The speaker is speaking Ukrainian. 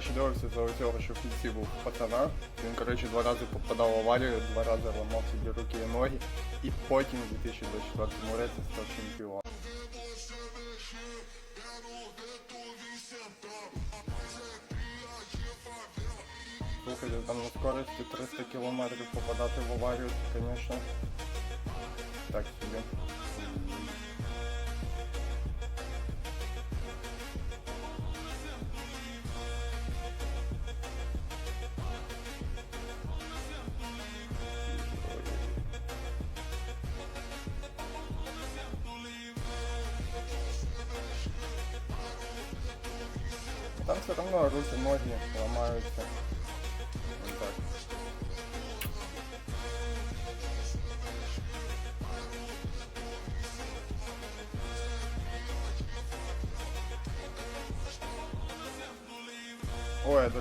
коротше, дивився за цього, що в кінці був пацана. Він, коротше, два рази попадав в аварію, два рази ламав собі руки і ноги. І потім у 2024 році став чемпіоном. Слухайте, там на скорості 300 км попадати в аварію, це, звісно, так собі. Там все равно руки, ноги ломаются. Вот так. Ой, это